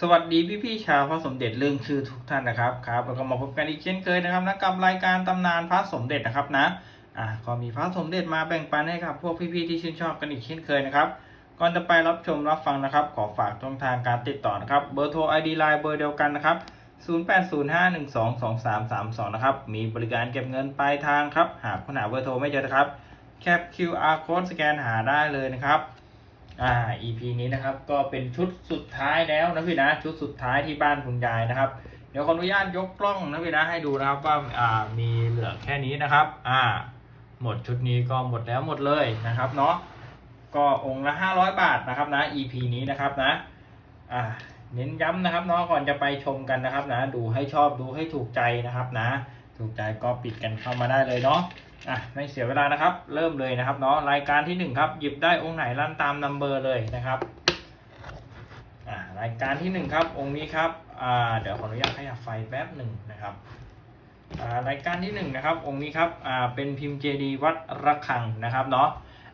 สวัสดีพี่พี่ชาวพระสมเด็จเรื่องชื่อทุกท่านนะครับครับแล้วก็มาพบกันอีกเช่นเคยนะครับนะกับรายการตำนานพระสมเด็จนะครับนะอ่าก็มีพระสมเด็จมาแบ่งปันให้กับพวกพี่ๆที่ชื่นชอบกันอีกเช่นเคยนะครับก่อนจะไปรับชมรับฟังนะครับ ขอฝากช่องทางการติดต่อนะครับเบอร์โทร ID Line เบอร์เดียวกันนะครับ 0805122332 นะครับ มีบริการเก็บเงินปลายทางครับ หากคุณหาเบอร์โทรไม่เจอนะครับแคป QR code สแกนหาได้เลยนะครับ อ่า EP นี้นะครับก็เป็นชุดสุดท้ายแล้วนะพี่นะชุดสุดท้ายที่บ้านคุณยายนะครับ เดี๋ยวขออนุญาตยกกล้องนะพี่นะให้ดูนะครับว่าอ่ามีเหลือแค่นี้นะครับ อ่า หมดชุดนี้ก็หมดแล้วหมดเลยนะครับเนาะก็องค์ละ 500 บาทนะครับนะ EP นี้นะครับนะอ่าเน้นย้ำนะครับเนาะก่อนจะไปชมกันนะครับนะ ดูให้ชอบดูให้ถูกใจนะครับนะ ถูกใจก็ปิดกันเข้ามาได้เลยเนาะ อะไม่เสียเวลานะครับ เริ่มเลยนะครับเนาะรายการที่หนึ่งครับ หยิบได้องค์ไหนลั่นตามนัมเบอร์เลยนะครับอ่ารายการที่หนึ่งครับองค์นี้ครับอ่าเดี๋ยวขออนุญาตขยับไฟแป๊บหนึ่งนะครับอ่ารายการที่หนึ่งนะครับองค์นี้ครับอ่าเป็นพิมพ์เจดีวัดระฆังนะครับเนาะ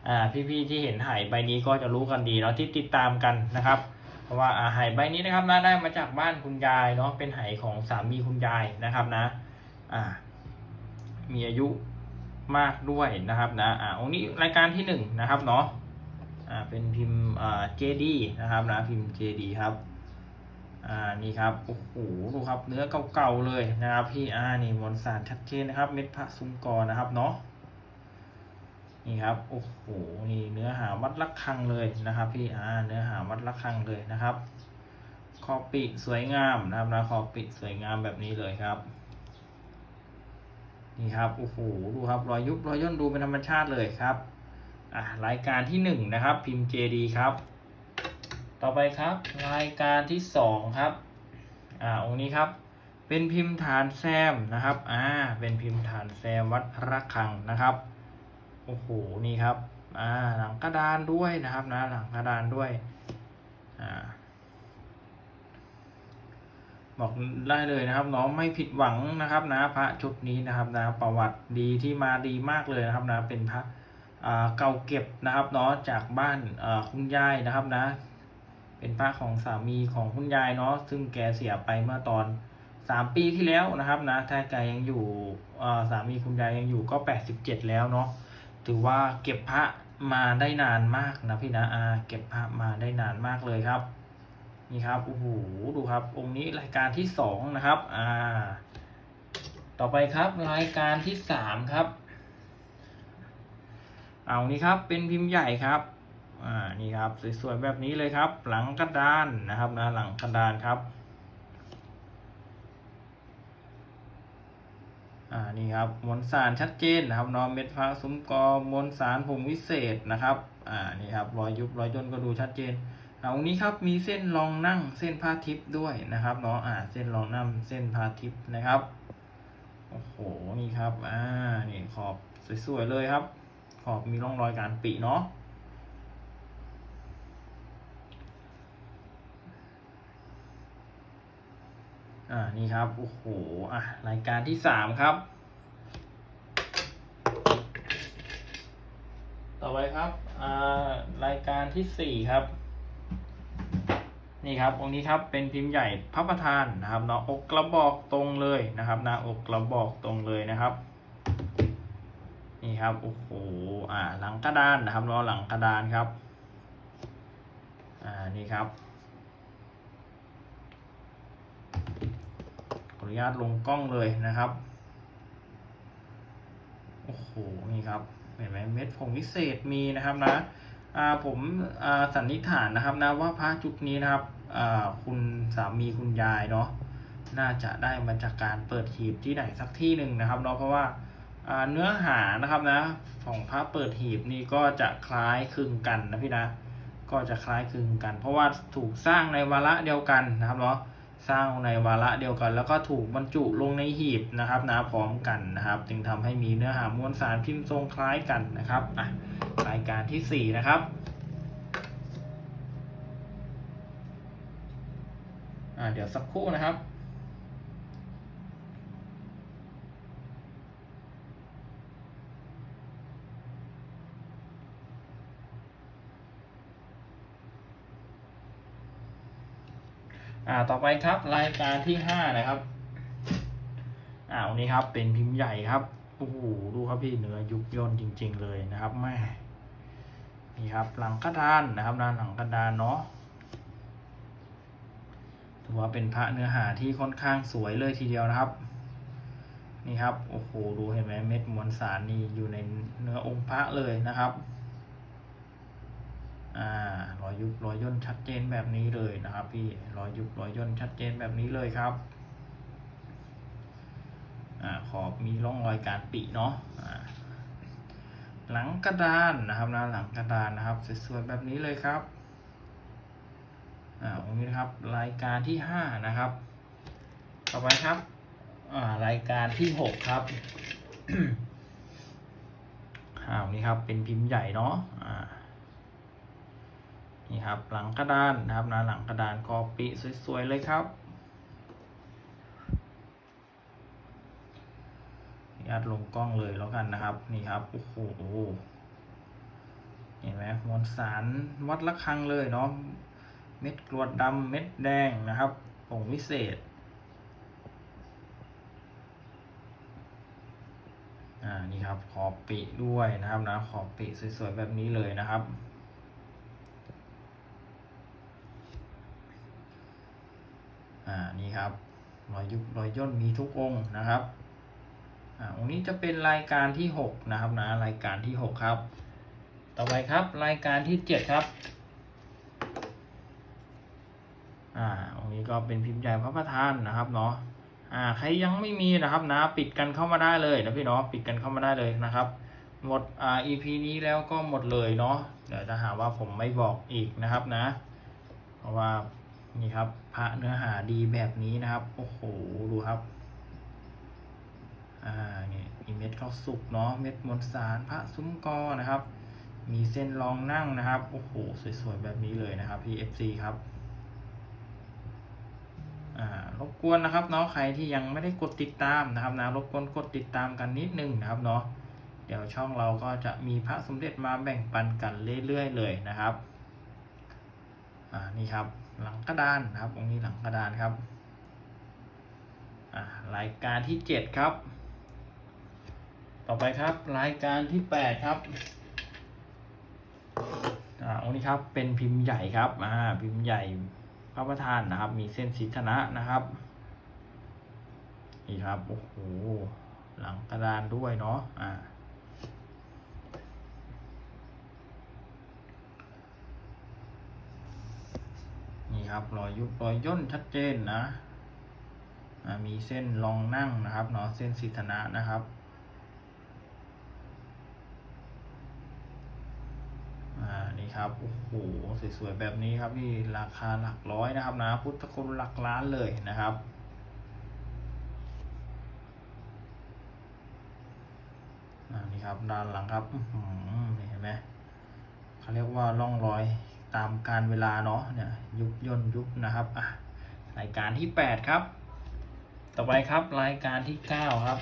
อ่าพี่ๆที่เห็นหายใบนี้ก็จะรู้กันดีเนาะที่ติดตามกันนะครับเพราะว่าอ่าไหใบนี้นะครับนะได้มาจากบ้านคุณยายเนาะเป็นไหของสามีคุณยายนะครับนะอ่ามีอายุ มากด้วยนะครับนะอ่าองค์นี้รายการที่หนึ่งนะครับเนาะอ่าเป็นพิมพ์อ่าเจดีนะครับนะพิมพ์เจดีครับอ่านี่ครับโอ้โหดูครับเนื้อเก่าๆเลยนะครับพี่อ่านี่มวลสารชัดเจนนะครับ เม็ดพระซุ้มกอนะครับเนาะนี่ครับโอ้โหนี่เนื้อหาวัดระฆังเลยนะครับ พี่อ่าเนื้อหาวัดระฆังเลยนะครับขอปีสวยงามนะครับนะขอปีสวยงามแบบนี้เลยครับ นี่ครับโอ้โหดูครับรอยยุบรอยย่นดูเป็นธรรมชาติเลยครับอ่ารายการที่หนึ่งนะครับพิมพ์ JD ครับ ต่อไปครับ รายการที่สองครับอ่าองค์นี้ครับ เป็นพิมพ์ฐานแซมนะครับอ่าเป็นพิมพ์ฐานแซมวัดระฆังนะครับโอ้โหนี่ครับอ่าหลังกระดานด้วยนะครับนะหลังกระดานด้วยอ่า บอกได้เลยนะครับน้องไม่ผิดหวังนะครับนะพระชุดนี้นะครับนะประวัติดีที่มาดีมากเลยนะครับนะเป็นพระอาเก่าเก็บนะครับเนาะจากบ้านคุณยายนะครับนะ เป็นพระของสามีของคุณยายเนาะซึ่งแกเสียไปเมื่อตอนสามปีที่แล้วนะครับนะถ้าแกยังอยู่สามีคุณยายยังอยู่ก็แปดสิบเจ็ดแล้วเนาะถือว่าเก็บพระมาได้นานมากนะพี่นะอาเก็บพระมาได้นานมากเลยครับ นี่ครับโอ้โหดูครับองค์นี้รายการที่สองนะครับ อ่า ต่อไปครับรายการที่สามครับ เอานี้ครับเป็นพิมพ์ใหญ่ครับ อ่านี่ครับสวยๆแบบนี้เลยครับ หลังกระดานนะครับนะหลังกระดานครับอ่านี่ครับมวลสารชัดเจนนะครับนอเม็ดพระซุ้มกอมวลสารผงวิเศษนะครับ อ่านี่ครับรอยยุบรอยย่นก็ดูชัดเจน ตรงนี้ครับมีเส้นรองนั่งเส้นผ้าทิพย์ด้วยนะครับเนาะอ่าเส้นรองนั่งเส้นผ้าทิพย์นะครับโอ้โหนี่ครับอ่านี่ขอบสวยๆเลยครับ ขอบมีร่องรอยการปิเนาะอ่านี่ครับโอ้โหอะรายการที่สามครับ ต่อไปครับอ่ารายการที่สี่ครับ นี่ครับองค์นี้ครับเป็นพิมพ์ใหญ่พระประธานนะครับเนาะอกกระบอกตรงเลยนะครับนะอกกระบอกตรงเลยนะครับ นี่ครับโอ้โหอ่าหลังกระดานนะครับเนาหลังกระดานครับอ่านี่ครับขออนุญาตลงกล้องเลยนะครับโอ้โหนี่ครับเห็นไหมเม็ดผงวิเศษมีนะครับนะอ่าผมอ่าสันนิษฐานนะครับนะว่าพระจุดนี้นะครับ คุณสามีคุณยายเนาะน่าจะได้มาจากการเปิดหีบที่ไหนสักที่หนึ่งนะครับเนาะเพราะว่าเนื้อหานะครับนะของพระเปิดหีบนี่ก็จะคล้ายคลึงกันนะพี่นะก็จะคล้ายคลึงกัน เพราะว่าถูกสร้างในวาระเดียวกันนะครับเนาะสร้างในวาระเดียวกัน แล้วก็ถูกบรรจุลงในหีบนะครับนะพร้อมกันนะครับ จึงทำให้มีเนื้อหามวลสารพิมพ์ทรงคล้ายกันนะครับอะรายการที่สี่นะครับ อ่าเดี๋ยวสักครู่นะครับอ่าต่อไปครับรายการที่ห้านะครับอ่าวันนี้ครับเป็นพิมพ์ใหญ่ครับโอ้โหดูครับพี่เนื้อยุบย่นจริง ๆ เลยนะครับแม่นี่ครับหลังกระดานนะครับด้านหลังกระดานเนาะ ถือว่าเป็นพระเนื้อหาที่ค่อนข้างสวยเลยทีเดียวนะครับ นี่ครับโอ้โหดูเห็นไหมเม็ดมวลสารนี่อยู่ในเนื้อองค์พระเลยนะครับอ่ารอยยุบรอยย่นชัดเจนแบบนี้เลยนะครับ พี่รอยยุบรอยย่นชัดเจนแบบนี้เลยครับอ่าขอบมีร่องรอยการปิเนาะอ่าหลังกระดานนะครับนะหลังกระดานนะครับสวยๆแบบนี้เลยครับ อ่าตรงนี้นะครับรายการที่ห้านะครับ ต่อไปครับอ่ารายการที่หกครับอ่าวันนี้ครับเป็นพิมพ์ใหญ่เนาะอ่านี่ครับหลังกระดานนะครับนะหลังกระดานกอปิสวยๆเลยครับยัดลงกล้องเลยแล้วกันนะครับ นี่ครับโอ้โหเห็นไหมมวลสารวัดละครังเลยเนาะ เม็ดกรวดดำเม็ดแดงนะครับผงวิเศษอ่านี่ครับขอบปิด้วยนะครับนะขอบปิสวยๆแบบนี้เลยนะครับอ่านี่ครับรอยยุบรอยย่นมีทุกองค์นะครับอ่าองค์นี้จะเป็นรายการที่หกนะครับนะรายการที่หกครับ ต่อไปครับรายการที่เจ็ดครับ อ่าองค์นี้ก็เป็นพิมพ์ใหญ่พระประธานนะครับเนาะอ่าใครยังไม่มีนะครับนะปิดกันเข้ามาได้เลยนะพี่เนาะปิดกันเข้ามาได้เลยนะครับ หมดอ่า EP นี้แล้วก็หมดเลยเนาะเดี๋ยวจะหาว่าผมไม่บอกอีกนะครับนะ เพราะว่านี่ครับพระเนื้อหาดีแบบนี้นะครับโอ้โหดูครับอ่านี่มีเม็ดข้าวสุกเนาะเม็ดมวลสารพระซุ้มกอนะครับ มีเส้นรองนั่งนะครับโอ้โหสวยๆแบบนี้เลยนะครับ PFC ครับ บกวนนะครับเนาะใครที่ยังไม่ได้กดติดตามนะครับนะรบกวนกดติดตามกันนิดนึงนะครับเนาะเดี๋ยวช่องเราก็จะมีพระสมเด็จมาแบ่งปันกันเรื่อยๆเลยนะครับอ่านี่ครับหลังกระดานนะครับองค์นี้หลังกระดานครับอ่ารายการที่เจ็ดครับ ต่อไปครับรายการที่แปดครับอ่าองค์นี้ครับเป็นพิมพ์ใหญ่ครับอ่าพิมพ์ใหญ่ พระประธานนะครับ มีเส้นสีธนะนะครับ นี่ครับ โอ้โห หลังกระดานด้วยเนาะ อ่า นี่ครับ รอยยุบรอยย่นชัดเจนนะ มีเส้นรองนั่งนะครับเนาะ เส้นสิทนะนะครับอ่านี่ ครับโอ้โหสวยๆแบบนี้ครับนี่ราคาหลักร้อยนะครับนะพุทธคุณหลักล้านเลยนะครับอ่านี่ครับด้านหลังครับนี่เห็นไหมเขาเรียกว่าร่องรอยตามการเวลาเนาะเนี่ยยุบย่นยุบนะครับอะรายการที่แปดครับ ต่อไปครับรายการที่เก้าครับ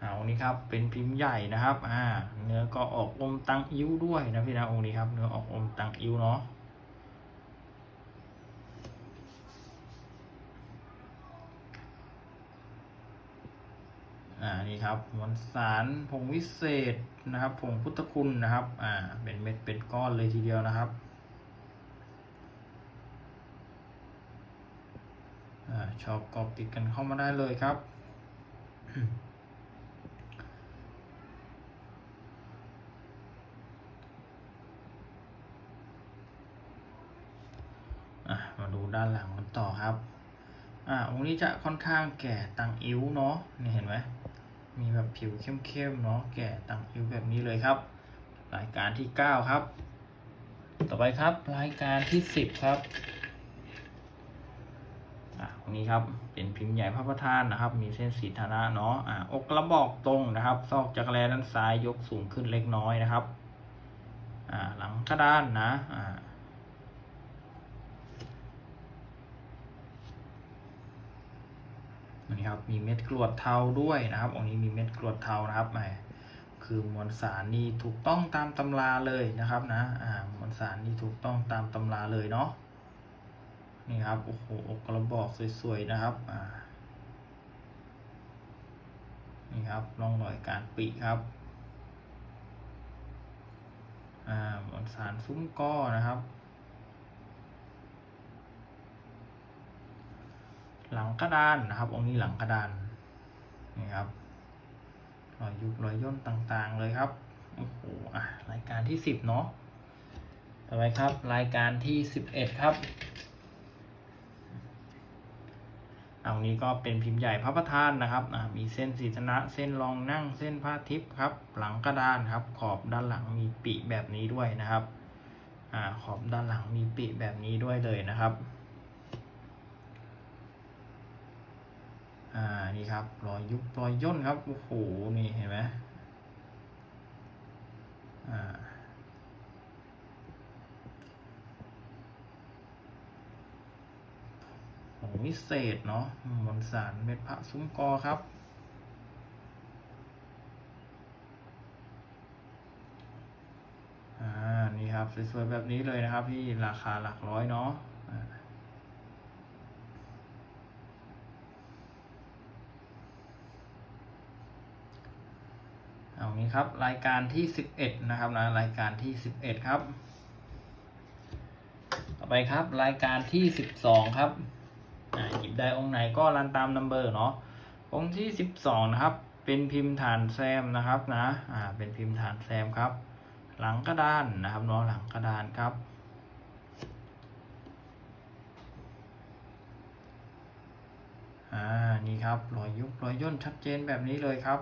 เอานี้ครับเป็นพิมพ์ใหญ่นะครับอ่าเนื้อก็ออกอมตังอิ้วด้วยนะพี่นะองค์นี้ครับเนื้อออกอมตังอิ้วเนาะอ่านี่ครับมวลสารผงวิเศษนะครับผงพุทธคุณนะครับอ่าเป็นเม็ดเป็นก้อนเลยทีเดียวนะครับอ่าชอบกอบติดกันเข้ามาได้เลยครับ มาดูด้านหลังกันต่อครับ อ่าองค์นี้จะค่อนข้างแก่ตังอิ้วเนาะ นี่เห็นไหม มีแบบผิวเข้มๆเนาะ แก่ตังอิ้วแบบนี้เลยครับ รายการที่เก้าครับ ต่อไปครับรายการที่สิบครับ อะตรงนี้ครับ เป็นพิมพ์ใหญ่พระประธานนะครับ มีเส้นสีธนะเนาะ อ่า อกกระบอกตรงนะครับ ซอกจักรแลด้านซ้ายยกสูงขึ้นเล็กน้อยนะครับ อ่า หลังกระดานนะ อ่า นี่ครับมีเม็ดกรวดเทาด้วยนะครับองค์นี้มีเม็ดกรวดเทานะครับแหมคือมวลสารนี่ถูกต้องตามตำราเลยนะครับนะอ่ามวลสารนี่ถูกต้องตามตำราเลยเนาะนี่ครับโอ้โหกระบอกสวยๆนะครับอ่านี่ครับร่องรอยการปีครับอ่าบนสารซุ้มก้อนะครับ หลังกระดานนะครับ องค์นี้หลังกระดานนี่ครับรอยยุบรอยย่นต่างๆเลยครับโอ้โหอะรายการที่สิบเนาะต่อไปครับ รายการที่สิบเอ็ดครับอานี้ก็เป็นพิมพ์ใหญ่พระประธานนะครับอ่ามีเส้นสีธนะ เส้นรองนั่ง เส้นผ้าทิพย์ครับ หลังกระดานครับ ขอบด้านหลังมีปีแบบนี้ด้วยนะครับอ่าขอบด้านหลังมีปีแบบนี้ด้วยเลยนะครับ อ่านี่ครับรอยยุบรอยย่นครับ โอ้โห นี่เห็นไหมอ่าผงวิเศษเนาะมนสารเม็ดพระซุ้มกอครับอ่านี่ครับ สวยๆ แบบนี้เลยนะครับพี่ราคาหลักร้อยเนาะ อ่าเอางี้ครับ รายการที่สิบเอ็ดนะครับนะรายการที่สิบเอ็ดครับ ต่อไปครับ รายการที่สิบสองครับหยิบได้องค์ไหนก็รันตามนัมเบอร์เนาะองค์ที่สิบสองนะครับ เป็นพิมพ์ฐานแซมนะครับนะอ่าเป็นพิมพ์ฐานแซมครับ หลังกระดานนะครับเนาะหลังกระดานครับอ่านี่ครับรอยยุบรอยย่นชัดเจนแบบนี้เลยครับ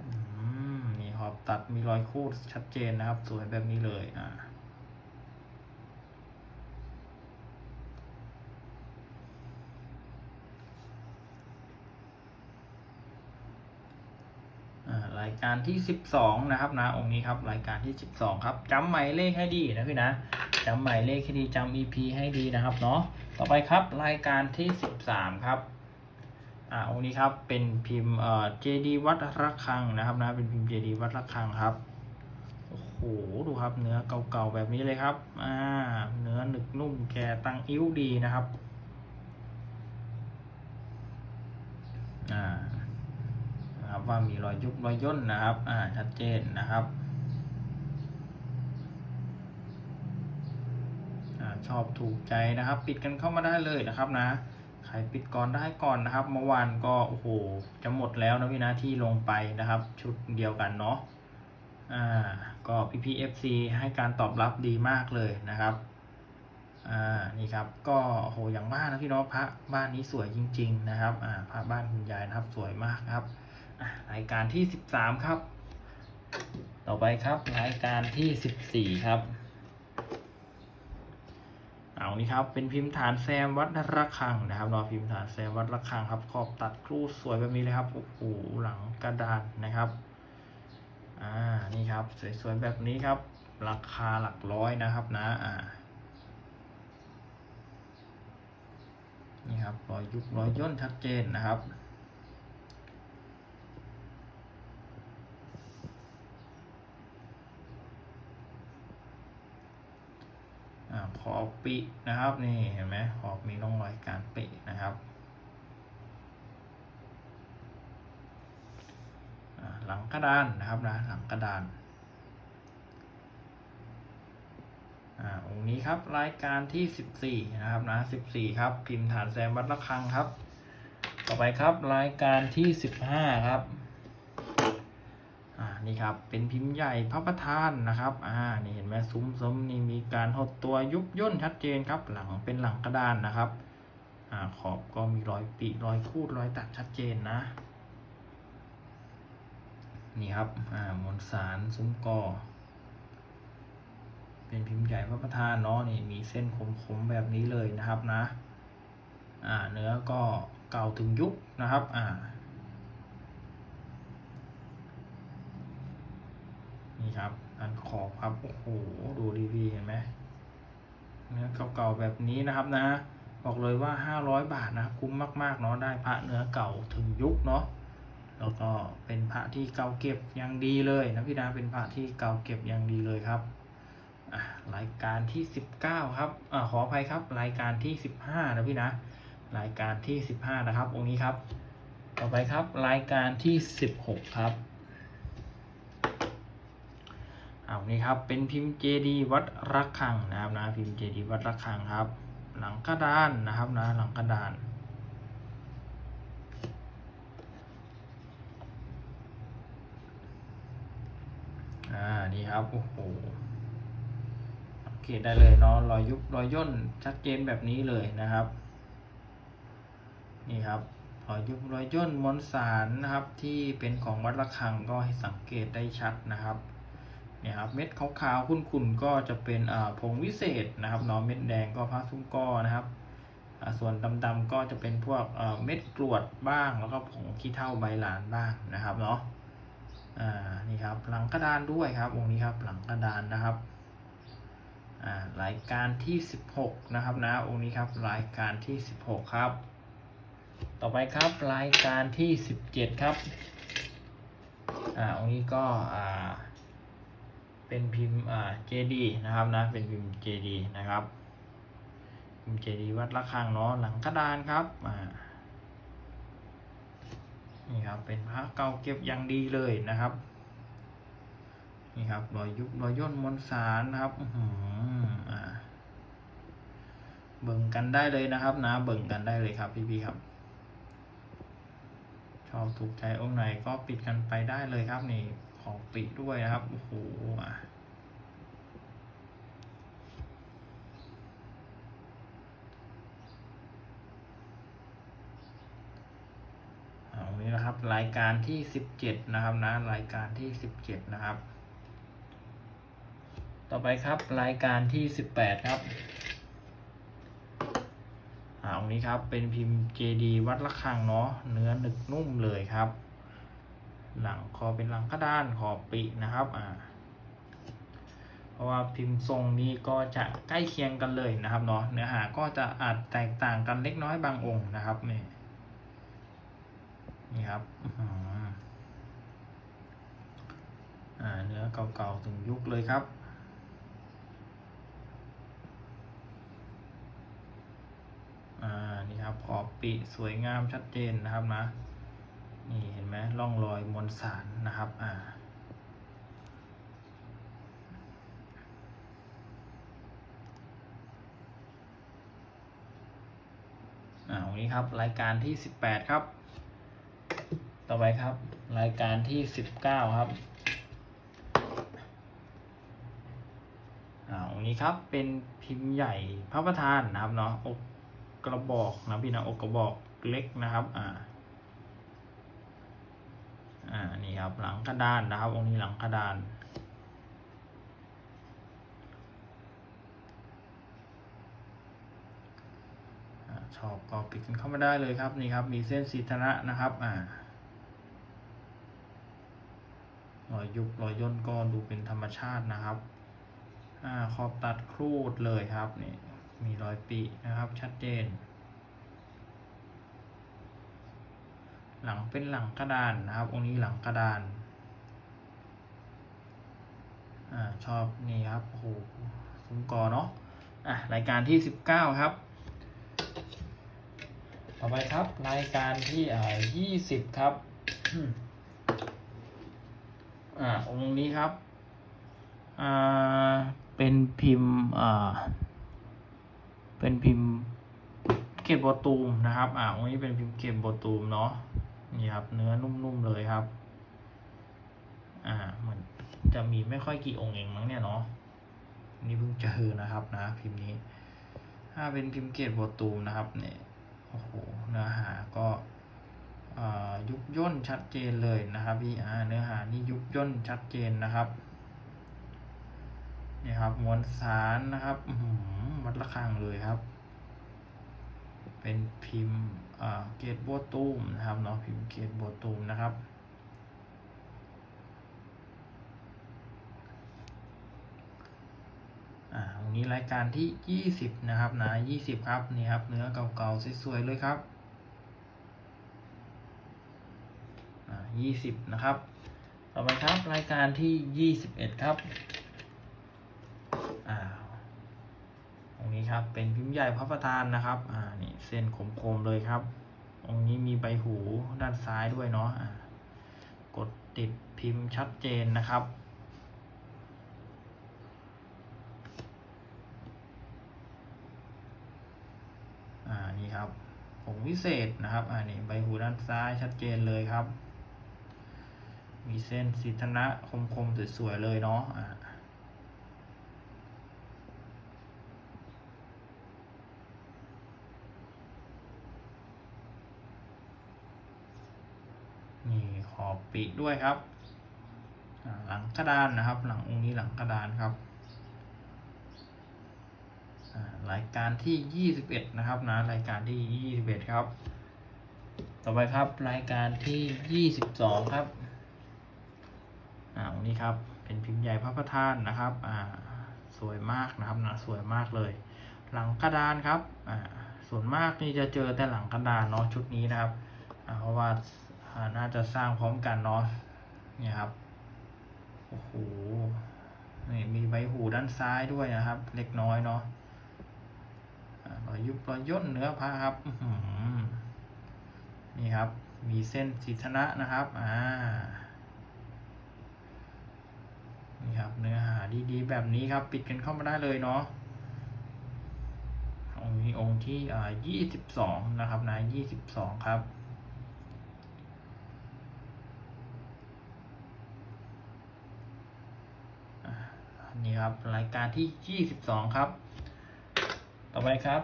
อืม นี่ขอบ ตัดมีรอยคูดชัดเจนนะครับ สวยแบบนี้เลยอ่าอรายการที่สิบสองนะครับนะองค์นี้ครับรายการที่สิบสองครับจำหมายเลขให้ดีนะพี่นะจำหมายเลขให้ดีจำ EP ให้ดีนะครับเนาะต่อไปครับรายการที่สิบสามครับ อ่าองค์นี้ครับเป็นพิมพ์เอ่อเจดีวัดระฆังนะครับนะเป็นพิมพ์เจดีวัดระฆังครับโอ้โหดูครับเนื้อเก่าๆแบบนี้เลยครับอ่าเนื้อหนึกนุ่มแก่ตังอิ้วดีนะครับอ่านะครับว่ามีรอยยุบรอยย่นนะครับอ่าชัดเจนนะครับอ่าชอบถูกใจนะครับ ปิดกันเข้ามาได้เลยนะครับนะ ใครปิดก่อนได้ก่อนนะครับ เมื่อวานก็โอ้โหจะหมดแล้วนะพี่นะที่ลงไปนะครับ ชุดเดียวกันเนาะอ่าก็ PPFC ให้การตอบรับดีมากเลยนะครับอ่านี่ครับก็โอ้โหอย่างบ้านนะพี่น้องพระบ้านนี้สวยจริง ๆ นะครับอ่าพระบ้านคุณยายนะครับสวยมากครับรายการที่ 13 ครับ ต่อไปครับรายการที่ 14 ครับ เอานี่ครับเป็นพิมพ์ฐานแซมวัดระฆังนะครับเนาะพิมพ์ฐานแซมวัดระฆังครับ ขอบตัดครูสวยแบบนี้เลยครับโอ้โหหลังกระดานนะครับอ่านี่ครับสวยๆแบบนี้ครับ ราคาหลักร้อยนะครับนะอ่านี่ครับรอยยุบรอยย่นชัดเจนนะครับ ขอบปินะครับนี่เห็นไหมขอบมีร่องรอยการปินะครับหลังกระดานนะครับนะหลังกระดานอ่งค์นี้ครับรายการที่สิบสี่นะครับนะสิบสี่ครับพิมพ์ฐานแซมวัดระฆังครับ ต่อไปครับรายการที่สิบห้าครับ นี่ครับเป็นพิมพ์ใหญ่พระประธานนะครับอ่านี่เห็นไหมซุ้มซุ้มนี่มีการหดตัวยุบย่นชัดเจนครับ หลังเป็นหลังกระดานนะครับอ่าขอบก็มีรอยปีรอยคูดรอยตัดชัดเจนนะ นี่ครับอ่ามวลสารซุ้มกอเป็นพิมพ์ใหญ่พระประธานเนาะนี่มีเส้นคมๆแบบนี้เลยนะครับนะอ่าเนื้อก็เก่าถึงยุคนะครับอ่า นี่ครับอันขอบครับโอ้โหดูดีพีเห็นไหมเนื้อเก่าๆแบบนี้นะครับนะ บอกเลยว่า 500 บาทนะครับคุ้มมากๆเนาะได้พระเนื้อเก่าถึงยุคเนาะแล้วก็เป็นพระที่เก่าเก็บอย่างดีเลยนะพี่นะเป็นพระที่เก่าเก็บอย่างดีเลยครับรายการที่สิบเก้าครับอขออภัยครับรายการที่สิบห้านะพี่นะ รายการที่สิบห้านะครับองค์นี้ครับ ต่อไปครับรายการที่สิบหกครับ เอานี่ครับเป็นพิมพ์เจดีวัดระฆังนะครับนะพิมพ์เจดีวัดระฆังครับ หลังกระดานนะครับนะหลังกระดานอ่านี่ครับโอ้โหสังเกตได้เลยเนาะรอยยุบรอยย่นชัดเจนแบบนี้เลยนะครับ นี่ครับรอยยุบรอยย่นมวลสารนะครับที่เป็นของวัดระฆังก็ให้สังเกตได้ชัดนะครับ เนี่ยครับเม็ดขาวๆขุ่นๆก็จะเป็นอ่าผงวิเศษนะครับเนาะเม็ดแดงก็พระซุ้มก้อนะครับส่วนดำๆก็จะเป็นพวกเอ่อเม็ดกรวดบ้าง แล้วก็ผงขี้เถ้าใบหลานบ้างนะครับเนาะอ่านี่ครับหลังกระดานด้วยครับองค์นี้ครับหลังกระดานนะครับอ่ารายการที่สิบหกนะครับนะองค์นี้ครับรายการที่สิบหกครับ ต่อไปครับรายการที่สิบเจ็ดครับอ่าองค์นี้ก็อ่า เป็นพิมพ์อ่า JD นะครับนะ เป็นพิมพ์ JD นะครับพิมพ์ JD วัดระฆังเนาะหลังกระดานครับอ่านี่ครับเป็นพระเก่าเก็บอย่างดีเลยนะครับนี่ครับรอยยุบรอยย่นมวลสารนะครับอือหืออ่าเบิ่งกันได้เลยนะครับนะเบิ่งกันได้เลยครับพี่ๆครับชอบถูกใจองค์ไหนก็ปิดกันไปได้เลยครับนี่ ของปิดด้วยนะครับ โอ้โหเอานี้นะครับ รายการที่สิบเจ็ดนะครับนะ รายการที่สิบเจ็ดนะครับ ต่อไปครับรายการที่สิบแปดครับอ่าตรงนี้ครับเป็นพิมพ์ JD วัดระฆังเนาะเนื้อหนึกนุ่มเลยครับ หลังคอเป็นหลังกระดานขอบปีนะครับอ่าเพราะว่าพิมพ์ทรงนี้ก็จะใกล้เคียงกันเลยนะครับเนาะเนื้อหาก็จะอาจแตกต่างกันเล็กน้อยบางองค์นะครับนี่นี่ครับอ่าเนื้อเก่าๆถึงยุคเลยครับอ่านี่ครับขอบปีสวยงามชัดเจนนะครับนะ นี่เห็นไหมร่องรอยมวลสารนะครับ อ่า อ่าวันนี้ครับรายการที่สิบแปดครับ ต่อไปครับ รายการที่สิบเก้าครับ อ่าวันนี้ครับเป็นพิมพ์ใหญ่พระประธานนะครับเนาะอกกระบอกนะพี่นะอกกระบอกเล็กนะครับ อ่า อ่านี่ครับหลังกระดานนะครับ องค์นี้หลังกระดานอชอบก็ปิดกันเข้ามาได้เลยครับนี่ครับ มีเส้นสีธนะนะครับอ่ารอยยุบรอยย่นก็ดูเป็นธรรมชาตินะครับอ่าขอบตัดครูดเลยครับนี่มีรอยปีนะครับชัดเจน หลังเป็นหลังกระดานนะครับ องค์นี้หลังกระดานอ่าชอบนี่ครับโอ้โหซุ้มกอเนาะอะรายการที่สิบเก้าครับ ต่อไปครับรายการที่อ่ายี่สิบครับอ่าองค์นี้ครับอ่าเป็นพิมพ์อ่าเป็นพิมพ์เกตโบตูมนะครับ อ่าองค์นี้เป็นพิมพ์เกตโบตูมเนาะ นี่ครับ เนื้อนุ่มๆเลยครับ อ่าเหมือนจะมีไม่ค่อยกี่องค์เองมั้งเนี่ยเนาะนี่เพิ่งเจอนะครับนะ พิมพ์นี้ ถ้าเป็นพิมพ์เกตโบตูมนะครับ เนี่ยโอ้โหเนื้อหาก็ยุบย่นชัดเจนเลยนะครับพี่อ่าเนื้อหานี่ยุบย่นชัดเจนนะครับนี่ครับมวลสารนะครับวัดระฆังเลยครับ เป็นพิมพ์ เกตโบตูมนะครับเนาะพิมพ์เกตโบตูมนะครับอ่าวันนี้รายการที่ยี่สิบนะครับนะยี่สิบครับนี่ครับเนื้อเก่าๆสวยๆเลยครับอ่ายี่สิบนะครับ ต่อไปครับรายการที่ยี่สิบเอ็ดครับอ่าตรงนี้ ครับ เป็นพิมพ์ใหญ่พระประธานนะครับอ่านี่เส้นคมๆเลยครับตรงนี้มีใบหูด้านซ้ายด้วยเนาะอ่ากดติดพิมพ์ชัดเจนนะครับอ่านี่ครับผงวิเศษนะครับอ่านี่ใบหูด้านซ้ายชัดเจนเลยครับ มีเส้นสิทนะคมๆสวยๆเลยเนาะอ่า นี่ขอบปีกด้วยครับ หลังกระดานนะครับ หลังองค์นี้หลังกระดานครับรายการที่ 21 นะครับนะรายการที่ 21 ครับ ต่อไปครับรายการที่ 22 ครับอ่าตรงนี้ครับเป็นพิมพ์ใหญ่พระประธานนะครับอ่าสวยมากนะครับนะสวยมากเลย หลังกระดานครับอ่าส่วนมากนี่จะเจอแต่หลังกระดานเนาะชุดนี้นะครับอ่าเพราะว่า น่าจะสร้างพร้อมกันเนาะเนี่ยครับโอ้โหนี่มีใบหูด้านซ้ายด้วยนะครับ เล็กน้อยเนาะรอยยุบรอยย่นเนื้อผ้าครับนี่ครับ มีเส้นสีธนะนะครับอ่านี่ครับ เนื้อหาดีๆ แบบนี้ครับ ปิดกันเข้ามาได้เลยเนาะองค์นี้องค์ที่อ่ายี่สิบสองนะครับนะยี่สิบสองครับ อ่าอั นี่ครับรายการที่ยี่สิบสองครับ ต่อไปครับ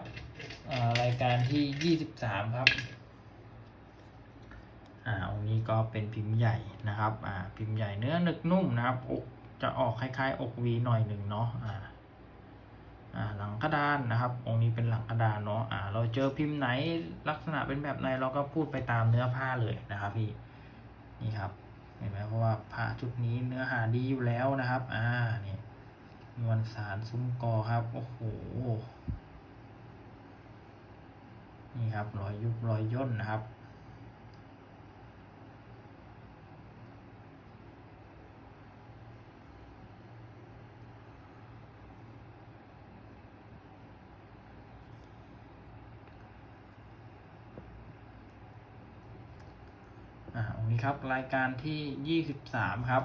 รายการที่ยี่สิบสามครับอ่าองค์นี้ก็เป็นพิมพ์ใหญ่นะครับอ่าพิมพ์ใหญ่เนื้อหนึกนุ่มนะครับอกจะออกคล้ายๆ อกวีหน่อยหนึ่งเนาะอ่าอ่าหลังกระดานนะครับ องค์นี้เป็นหลังกระดานเนาะอ่าเราเจอพิมพ์ไหนลักษณะเป็นแบบไหนเราก็พูดไปตามเนื้อผ้าเลยนะครับพี่นี่ครับเห็นไหมเพราะว่าผ้าชุดนี้เนื้อหาดีอยู่แล้วนะครับ อ่านี่ มวลสารซุ้มกอครับ โอ้โห นี่ครับ รอยยุบรอยย่นนะครับ อ่าตรงนี้ครับ รายการที่ยี่สิบสามครับ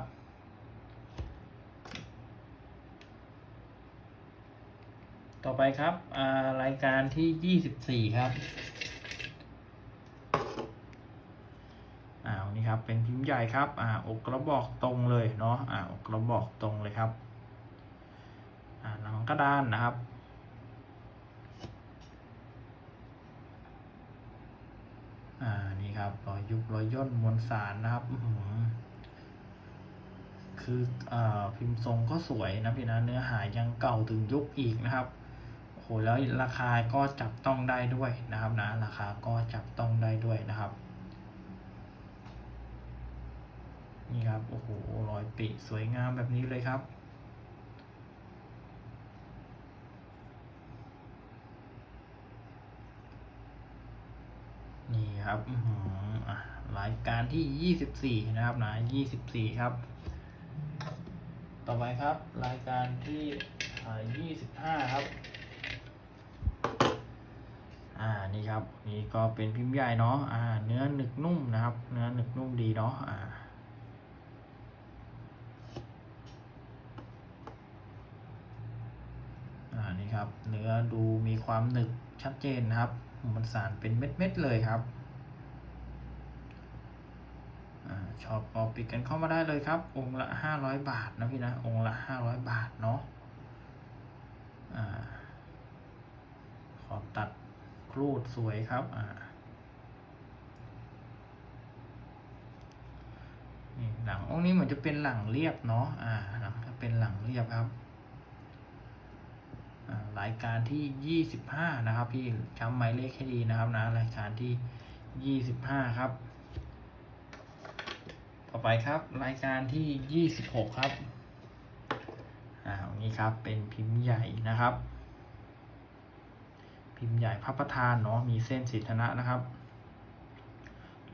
ต่อไปครับรายการที่ยี่สิบสี่ครับอ่าวนนี้ครับเป็นพิมพ์ใหญ่ครับอ่าอกกระบอกตรงเลยเนาะอ่าอกกระบอกตรงเลยครับอ่าหลังกระดานนะครับอ่านี่ครับรอยยุบรอยย่นมวลสารนะครับคืออ่าพิมพ์ทรงก็สวยนะพี่นะเนื้อหายังเก่าถึงยุคอีกนะครับ โอ้โหแล้วราคาก็จับต้องได้ด้วยนะครับนะราคาก็จับต้องได้ด้วยนะครับ นี่ครับโอ้โหรอยปิสวยงามแบบนี้เลยครับนี่ครับอื้อหืออะรายการที่ยี่สิบสี่นะครับนะยี่สิบสี่ครับ ต่อไปครับ รายการที่ยี่สิบห้าครับ อ่านี่ครับนี่ก็เป็นพิมพ์ใหญ่เนาะอ่าเนื้อหนึกนุ่มนะครับ เนื้อหนึกนุ่มดีเนาะอ่าอ่านี่ครับ เนื้อดูมีความหนึกชัดเจนนะครับมันสารเป็นเม็ดๆเลยครับอ่าชอบก็ปิดกันเข้ามาได้เลยครับ องค์ละห้าร้อยบาทนะพี่นะองค์ละห้าร้อยบาทเนาะอ่าขอตัด ครูดสวยครับอ่านี่หลังองค์นี้เหมือนจะเป็นหลังเรียบเนาะอ่าหลังจะเป็นหลังเรียบครับรายการที่ยี่สิบห้านะครับ พี่จำหมายเลขให้ดีนะครับนะรายการที่ยี่สิบห้าครับ ต่อไปครับ รายการที่ยี่สิบหกครับอ่าอันนี้ครับเป็นพิมพ์ใหญ่นะครับ พิมพ์ใหญ่พระประธานเนาะมีเส้นสีธนะนะครับ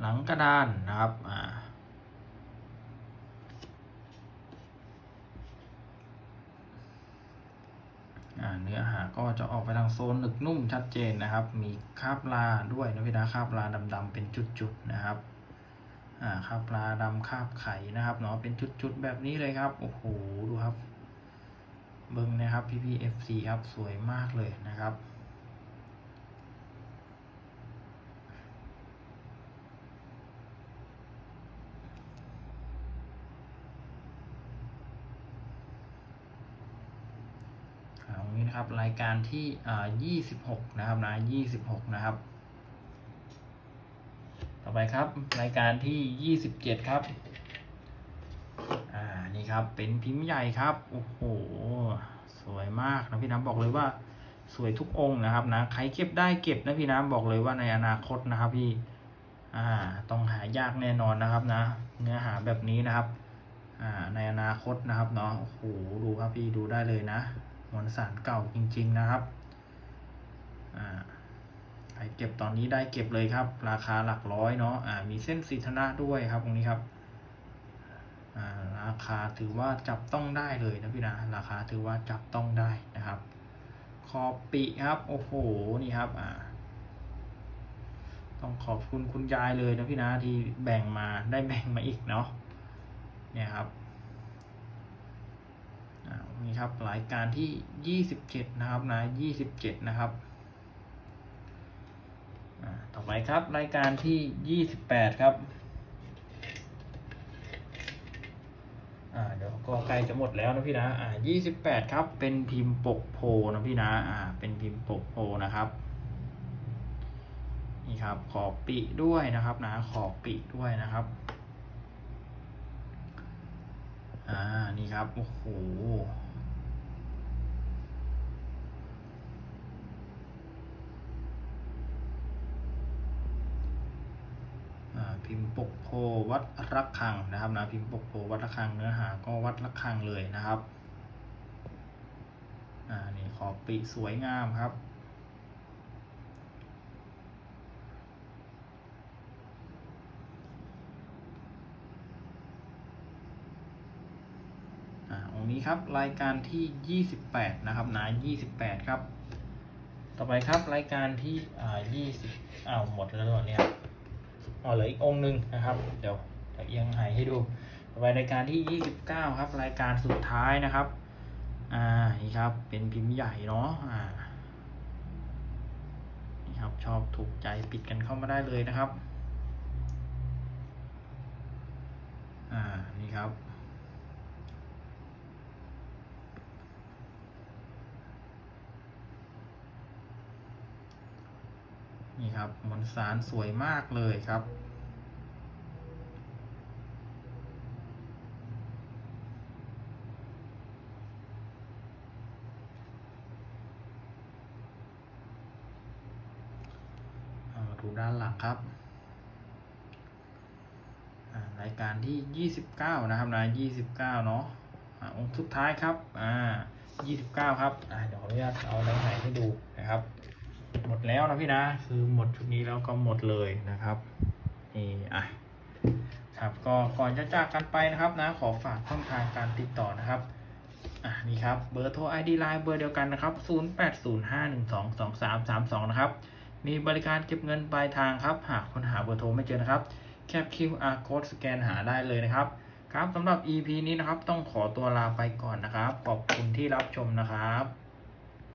หลังกระดานนะครับอ่าเนื้อหาก็จะออกไปทางโซนหนึกนุ่มชัดเจนนะครับ มีคาบลาด้วยนะพี่นะคาบลาดำๆเป็นจุดๆนะครับคาบลาดำคาบไข่นะครับเนาะเป็นจุดๆแบบนี้เลยครับโอ้โหดูครับเบิ้งนะครับพี่พีเอฟซีครับสวยมากเลยนะครับ นี้นะครับ รายการที่อ่า26 นะครับนะ 26 นะครับ ต่อไปครับ รายการที่ 27 ครับ อ่า นี่ครับ เป็นพิมพ์ใหญ่ครับ โอ้โห สวยมากนะพี่น้ำบอกเลยว่าสวยทุกองค์นะครับนะใครเก็บได้เก็บนะพี่น้ำบอกเลยว่าในอนาคตนะครับพี่อ่าต้องหายากแน่นอนนะครับนะ เนื้อหาแบบนี้นะครับอ่าในอนาคตนะครับเนาะโอ้โหดูครับพี่ดูได้เลยนะ มวลสารเก่าจริง ๆ นะครับอ่าใครเก็บตอนนี้ได้เก็บเลยครับ ราคาหลักร้อยเนาะอ่ามีเส้นสีธนะด้วยครับตรงนี้ครับอ่าราคาถือว่าจับต้องได้เลยนะพี่นะราคาถือว่าจับต้องได้นะครับ ขอบปีครับโอ้โหนี่ครับอ่าต้องขอบคุณคุณยายเลยนะพี่นะที่แบ่งมาได้แบ่งมาอีกเนาะเนี่ยครับ นี่ครับรายการที่ยี่สิบเจ็ดนะครับนะยี่สิบเจ็ดนะครับต่อไปครับรายการที่ยี่สิบแปดครับเดี๋ยวก็ใกล้จะหมดแล้วนะพี่นะอ่ายี่สิบแปดครับ เป็นพิมพ์ปกโพนะพี่นะอ่าเป็นพิมพ์ปกโพนะครับนี่ครับขอบปีด้วยนะครับนะขอบปีด้วยนะครับ อ่า นี่ครับ โอ้โหอ่าพิมพ์ปกโพวัดระฆังนะครับนะ พิมพ์ปกโพวัดระฆังเนื้อหาก็วัดระฆังเลยนะครับ อ่า นี่ขอบปีสวยงามครับ อ่าองค์ นี้ครับ รายการที่ 28 นะครับนะ28 ครับ ต่อไปครับรายการที่อ่า20อ้าวหมดแล้วเหรอเนี่ยอ๋อเหลืออีกองค์หนึ่งนะครับ เดี๋ยวเดี๋ยวเอียงหายให้ดู ต่อไปรายการที่ 29 ครับ รายการสุดท้ายนะครับอ่านี่ครับเป็นพิมพ์ใหญ่เนาะอ่านี่ครับชอบถูกใจปิดกันเข้ามาได้เลยนะครับอ่านี่ครับ นี่ครับมวลสารสวยมากเลยครับ มาดูด้านหลังครับรายการที่ 29 นะครับนะ29 เนาะอ่าองค์สุดท้ายครับ อ่า 29 ครับ อ่า เดี๋ยวขออนุญาตเอาในไหนให้ดูนะครับ หมดแล้วนะพี่นะ คือหมดชุดนี้แล้วก็หมดเลยนะครับนี่อะครับก็ก่อนจะจากกันไปนะครับนะ ขอฝากช่องทางการติดต่อนะครับอะนี่ครับเบอร์โทร ID Line เบอร์เดียวกันนะครับ 0805122332 นะครับ มีบริการเก็บเงินปลายทางครับ หากคนหาเบอร์โทรไม่เจอนะครับ แคป QR code สแกนหาได้เลยนะครับ ครับสำหรับ EP นี้นะครับ ต้องขอตัวลาไปก่อนนะครับ ขอบคุณที่รับชมนะครับ